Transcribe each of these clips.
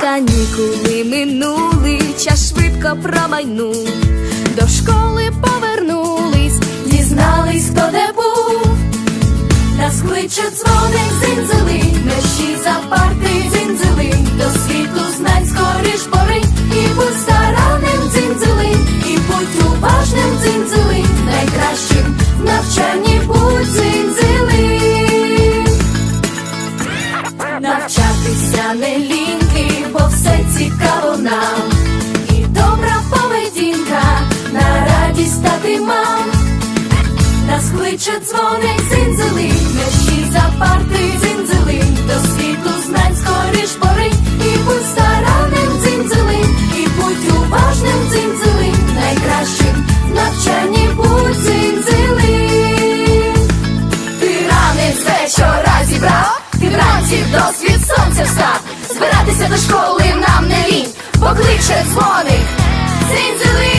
Канікули минули, час швидко промайнув. До школи повернулись, дізнались, хто де був. Нас кличе дзвоник дзинзили, мерщій за парти дзинзили, обіймав, нас кличе дзвоник дзинзели, мерщій за парти дзинзели, до світу знань скоріш пори, і будь старанним дзинзели, і будь уважним дзинзели, найкращим навчанні будь дзинзели. Ти ранець вечора зібрав, ти вранці досвід сонця встав, збиратися до школи нам не лінь, покличе дзвоник. Дзинзели.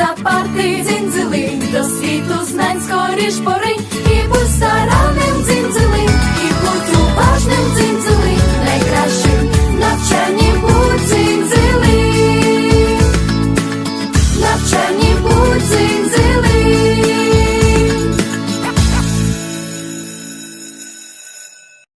за парти дзінзелинь, до світу знань скоріш пори, і будь стараним дзінзелинь, і будь уважним дзінзелинь, найкращим навчанням будь дзінзелинь. навчанням